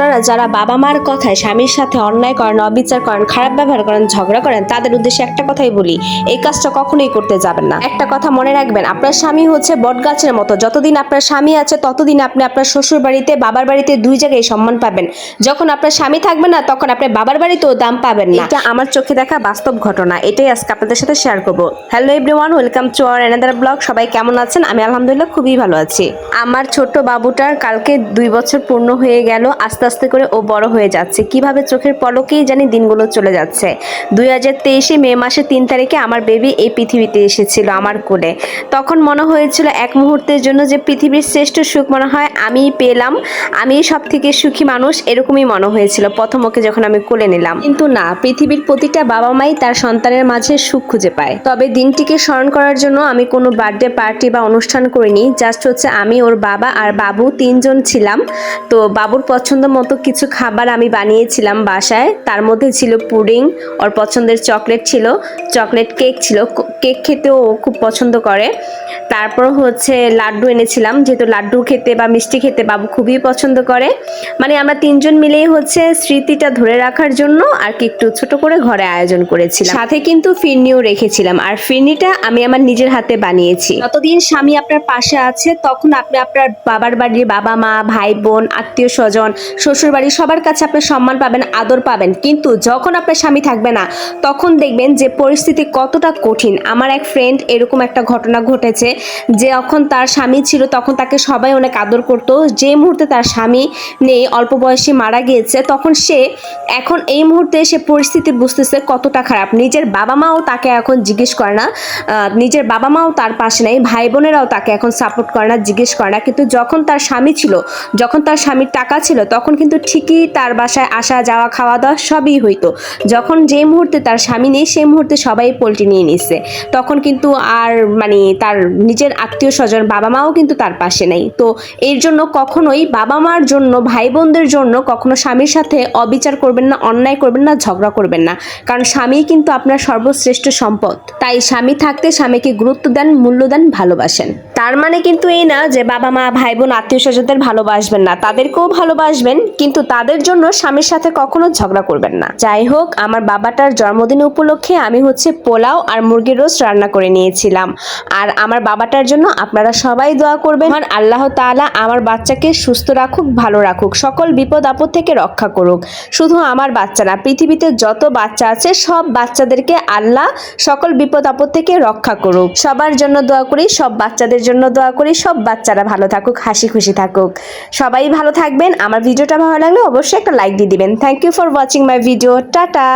আপনারা যারা বাবা মার কথায় স্বামীর সাথে অন্যায় করেন, অবিচার করেন, খারাপ ব্যবহার করেন, ঝগড়া করেন, তাদের উদ্দেশ্যে একটা কথাই বলি, এই কাজটা কখনোই করতে যাবেন না। একটা কথা মনে রাখবেন, আপনার স্বামী হচ্ছে বটগাছের মতো। যতদিন আপনার স্বামী আছে, ততদিন আপনি আপনার শ্বশুর বাড়িতে, বাবার বাড়িতে দুই জায়গায় সম্মান পাবেন। যখন আপনার স্বামী থাকবে না, তখন আপনি বাবার বাড়িতেও দাম পাবেন না। এটা আমার চোখে দেখা বাস্তব ঘটনা, এটাই আজকে আপনাদের সাথে শেয়ার করব। Hello everyone welcome to our another blog সবাই কেমন আছেন? আমি আলহামদুলিল্লাহ খুবই ভালো আছি। আমার ছোট্ট বাবুটার কালকে দুই বছর পূর্ণ হয়ে গেল, আস্তে আস্তে করে ও বড় হয়ে যাচ্ছে। কীভাবে চোখের পলকেই জানি দিনগুলো চলে যাচ্ছে। দুই হাজার তেইশে মে মাসের তিন তারিখে আমার বেবি এই পৃথিবীতে এসেছিল আমার কোলে। তখন মনে হয়েছিল এক মুহূর্তের জন্য যে পৃথিবীর শ্রেষ্ঠ সুখ মনে হয় আমিই পেলাম। আমি সব থেকে সুখী মানুষ এরকমই মনে হয়েছিল প্রথম ওকে যখন আমি কোলে নিলাম। কিন্তু না, পৃথিবীর প্রতিটা বাবা মাই তার সন্তানের মাঝে সুখ খুঁজে পায়। তবে দিনটিকে স্মরণ করার জন্য আমি কোনো বার্থডে পার্টি বা অনুষ্ঠান করিনি। জাস্ট হচ্ছে আমি, ওর বাবা আর বাবু তিনজন ছিলাম। তো বাবুর পছন্দ মতো কিছু খাবার আমি বানিয়েছিলাম বাসায়। তার মধ্যে ছিল পুডিং, ওর পছন্দের চকলেট ছিল। চকলেট কেক ছিল। কেক খেতেও ও খুব পছন্দ করে। তারপর হচ্ছে লাড্ডু এনেছিলাম, যেহেতু লাড্ডু খেতে বা মিষ্টি খেতে বাবু খুবই পছন্দ করে। মানে আমরা তিনজন মিলেই হচ্ছে স্মৃতিটা ধরে রাখার জন্য আর কি একটু ছোট করে ঘরে আয়োজন করেছিলাম। সাথে কিন্তু ফিরনিও রেখেছিলাম আর ফিরনিটা আমি আমার নিজের হাতে বানিয়েছি। যতদিন স্বামী আপনার পাশে আছে, তখন আপনি আপনার বাবার বাড়ির বাবা মা, ভাই বোন, আত্মীয় স্বজন শ্বশুর বাড়ি সবার কাছে আপনি সম্মান পাবেন, আদর পাবেন। কিন্তু যখন আপনার স্বামী থাকবে না, তখন দেখবেন যে পরিস্থিতি কতটা কঠিন। আমার এক ফ্রেন্ড এরকম একটা ঘটনা ঘটেছে যে যখন তার স্বামী ছিল তখন তাকে সবাই অনেক আদর করতো। যে মুহূর্তে তার স্বামী নেই, অল্প বয়সে মারা গিয়েছে, তখন সে এখন এই মুহূর্তে সে পরিস্থিতি বুঝতেছে কতটা খারাপ। নিজের বাবা মাও তাকে এখন জিজ্ঞেস করে না। নিজের বাবা মাও তার পাশে নেই ভাই বোনেরাও তাকে এখন সাপোর্ট করে না, জিজ্ঞেস করে না। কিন্তু যখন তার স্বামী ছিল, যখন তার স্বামীর টাকা ছিল, তখন কিন্তু ঠিকই তার বাসায় আসা, যাওয়া খাওয়া দাওয়া সবই হইতো। যখন যে মুহূর্তে তার স্বামী নেই, সেই মুহূর্তে সবাই পোল্ট্রি নিয়ে নিচ্ছে তখন কিন্তু আর মানে তার নিজের আত্মীয় স্বজন বাবা মাও কিন্তু তার পাশে নেই। তো এর জন্য কখনোই বাবা মার জন্য ভাই বোনদের জন্য কখনো স্বামীর সাথে অবিচার করবেন না, অন্যায় করবেন না, ঝগড়া করবেন না। কারণ স্বামী কিন্তু আপনার সর্বশ্রেষ্ঠ সম্পদ। তাই স্বামী থাকতে স্বামীকে গুরুত্ব দেন, মূল্য দেন, ভালোবাসেন। তার মানে কিন্তু এই না যে বাবা মা ভাই বোন আত্মীয় স্বজনদের ভালোবাসবেন না। তাদেরকেও ভালোবাসবেন, কিন্তু তাদের জন্য স্বামীর সাথে কখনো ঝগড়া করবেন না। যাই হোক, আমার বাবাটার জন্মদিন উপলক্ষে আমি হচ্ছে পোলাও আর মুরগির রোস্ট রান্না করে নিয়েছিলাম। আর আমার বাবাটার জন্য আপনারা সবাই দোয়া করবেন। আর আল্লাহ তাআলা আমার বাচ্চাকে সুস্থ রাখুক, ভালো রাখুক, সকল বিপদ আপদ থেকে রক্ষা করুক। শুধু আমার বাচ্চা না, পৃথিবীতে যত বাচ্চা আছে, সব বাচ্চাদেরকে আল্লাহ সকল বিপদ আপদ থেকে রক্ষা করুক। সবার জন্য দোয়া করি, সব বাচ্চাদের জন্য দোয়া করি, সব বাচ্চারা ভালো থাকুক, হাসি খুশি থাকুক। সবাই ভালো থাকবেন। আমার ভিডিওটা ভালো লাগলে অবশ্যই একটা লাইক দিয়ে দিবেন। Thank you for watching my video tata!